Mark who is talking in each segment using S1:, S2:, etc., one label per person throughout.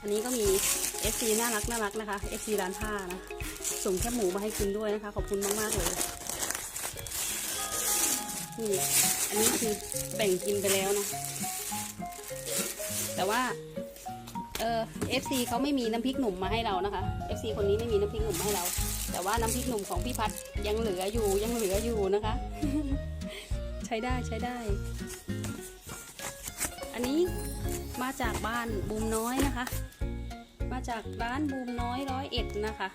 S1: อันนี้ก็มี FC น่ารักน่ารักนะคะ FC ร้านผ้านะ ส่งแคบหมูมาให้กินด้วยนะคะ ขอบคุณมาก ๆ เลย นี่ อันนี้คือแบ่งกินไปแล้วนะ แต่ว่า เออ FC เขาไม่มีน้ำพริกหนุ่มมาให้เรานะคะ FC คนนี้ไม่มีน้ำพริกหนุ่มมาให้เรา แต่ว่าน้ำพริกหนุ่มของพี่พัดยังเหลืออยู่ยังเหลืออยู่นะคะ ใช้ได้ใช้ได้ นนี้มาจากบ้านบูมน้อยนะคะ มาจากร้านบูมน้อยร้อยเอ็ดนะคะ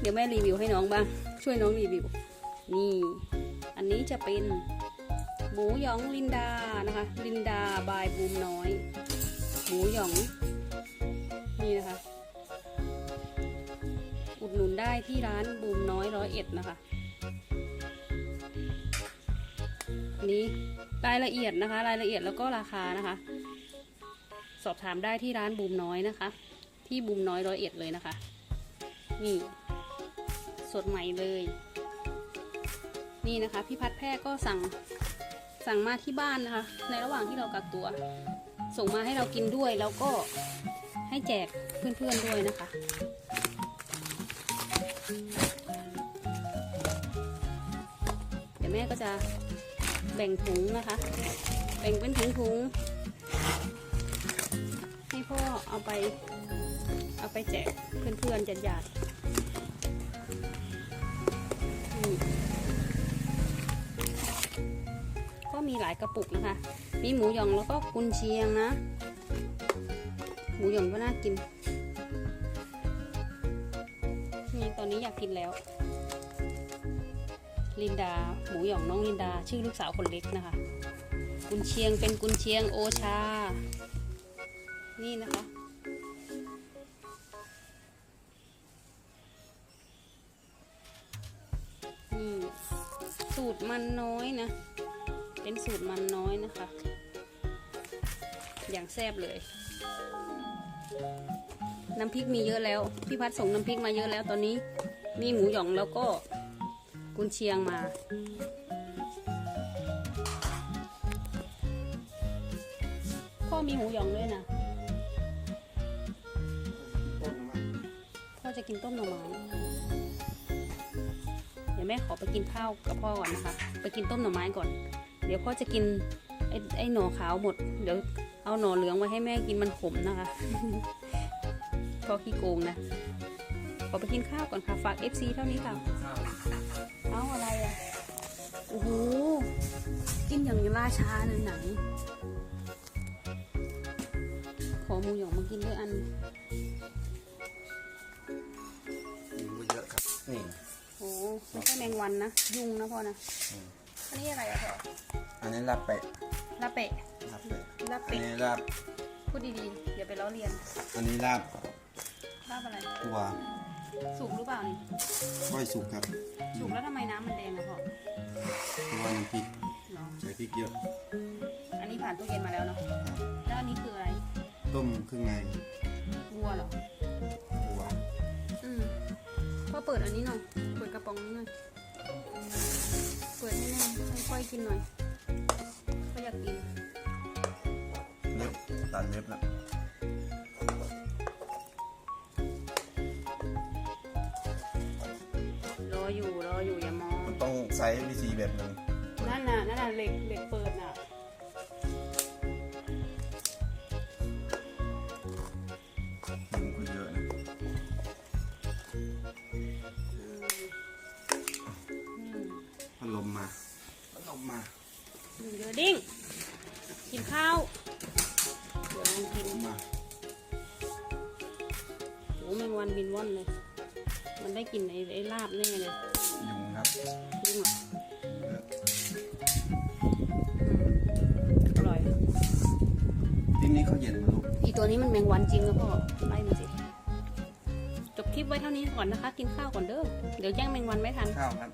S1: เดี๋ยวแม่รีวิวให้น้องบ้าง ช่วยน้องรีวิว นี่ อันนี้จะเป็นหมูหยองลินดานะคะ ลินดาบายบูมน้อย หมูหยอง นี่นะคะ อุดหนุนได้ที่ร้านบูมน้อยร้อยเอ็ดนะคะนนี้ รายละเอียดนะคะ รายละเอียดแล้วก็ราคานะคะ สอบถามได้ที่ร้านบูมน้อยนะคะ ที่บูมน้อยร้อยเอ็ดเลยนะคะ นี่ สดใหม่เลย นี่นะคะ พี่พัดแพรก็สั่งสั่งมาที่บ้านนะคะ ในระหว่างที่เรากักตัว ส่งมาให้เรากินด้วยแล้วก็ให้แจกเพื่อนๆด้วยนะคะเดี๋ยวแม่ก็จะ แบ่งถุงนะคะ แบ่งเป็นถุงถุงๆให้พ่อเอาไป เอาไปแจกเพื่อนๆญาติๆนี่ก็มีหลายกระปุกนะคะ มีหมูหยองแล้วก็กุนเชียงนะ หมูหยองก็น่ากินนี่ตอนนี้อยากกินแล้ว ลินดา หมูหยองน้องลินดา ชื่อลูกสาวคนเล็กนะคะ กุนเชียงเป็นกุนเชียงโอชา นี่นะคะ นี่สูตรมันน้อยนะ เป็นสูตรมันน้อยนะคะ อย่างแซ่บเลย น้ำพริกมีเยอะแล้ว พี่พัดส่งน้ำพริกมาเยอะแล้วตอนนี้ มีหมูหยองแล้วก็ กุนเชียงมา พ่อมีหูหยองด้วยนะพ่อจะกินต้มหน่อไม้เดี๋ยวแม่ขอไปกินข้าวกับพ่อก่อนนะคะ ไปกินต้มหน่อไม้ก่อน เดี๋ยวพ่อจะกินไอ้ไอ้หน่อขาวหมด เดี๋ยวเอาหน่อเหลืองไว้ให้แม่กินมันขมนะคะพ่อขี้โกงนะ ขอไปกินข้าวก่อนค่ะ ฝาก FC เท่านี้ค่ะ เอาอะไรอะ โอ้โห กินอย่างราชาเลยหนัง ขอหมูหยองมากินด้วยอัน
S2: รู้เยอะครับ นี่
S1: โอ้ไม่ใช่แมงวันนะ ยุงนะพ่อนะ
S2: อืม
S1: อันนี้อะไรอะพ่อ
S2: อันนี้ลาบเป็ด
S1: ลาเปะ
S2: ลาบเป็ด
S1: ลา
S2: อัน
S1: เปะ
S2: นี้ลาบ
S1: พูดดีๆเดี๋ยวไปล้อเลียน
S2: อันนี้ลาบ
S1: ลาบอะไร
S2: ตัว
S1: สุกหรือเปล่านี่
S2: ก้อยสุกครับ
S1: สุกแล้วทำไมน้ำมันแดงอะพ่อ
S2: ตัวน้ำพริก
S1: เหรอ
S2: ใส่พริกเยอะ
S1: อันนี้ผ่านตู้เย็นมาแล้วเนาะแล้วอันนี้คืออะไร
S2: ต้มเครื่องใน
S1: วัวเหรอ
S2: ตัว
S1: อืมพ่อเปิดอันนี้หน่อยเปิดกระป๋องนี้หน่อยเปิดให้แม่ให้ค่อยกินหน่อยก็อยากกิน
S2: เล็บตัดเล็บแล้ว มันต้องใช้วิธีแบบหนึง
S1: นั่นน่ะนั่นน่ะเหล็กเหล็กเปิดน่ะ
S2: ยุงก็เยอะนะ
S1: อืมอืม
S2: พัดลมมาพัดลมมา
S1: อืมเดี๋ยวดิ้งกินข้าวเดี๋ยวลองกิน
S2: ลมมา
S1: โอ้แมงวันบินว่อนเลย มันได้กลิ่นไอ้ไอ้ลาบแน่เลย
S2: ยุงครับ
S1: ดิ้งอะ
S2: เยอะ
S1: อืมอร่อย
S2: ที่นี่เขาเย็นมาลูก
S1: อีตัวนี้มันแมงวันจริงนะพ่อไล่มันสิ จบคลิปไว้เท่านี้ก่อนนะคะ กินข้าวก่อนเด้อ เดี๋ยวแย่งแมงวันไม่ทัน
S2: ข้าวครับ